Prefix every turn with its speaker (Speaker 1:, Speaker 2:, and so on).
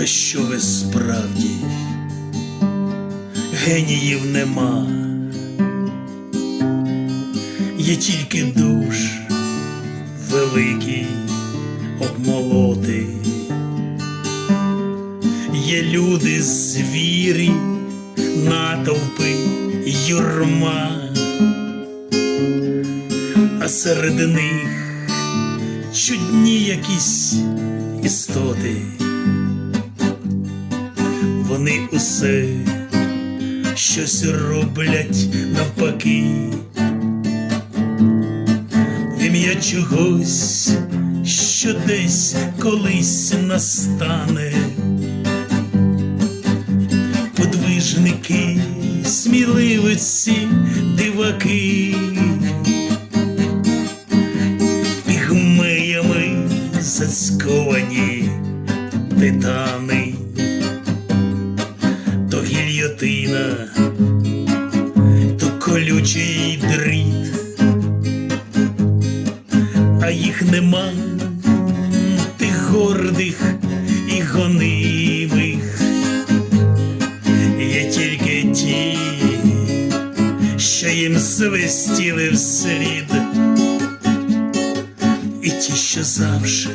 Speaker 1: Та що ви справді? Геніїв нема, є тільки душ великий обмолоти, є люди звірі, натовпи, юрма, а серед них чудні якісь істоти. Вони усе щось роблять навпаки, в ім'я чогось, що десь колись настане. Подвижники, сміливиці, диваки, зацьковані титани гільйотина, то колючий дріт, а їх нема тих гордих і гонимих, є тільки ті, що їм свистіли вслід, і ті, що завжди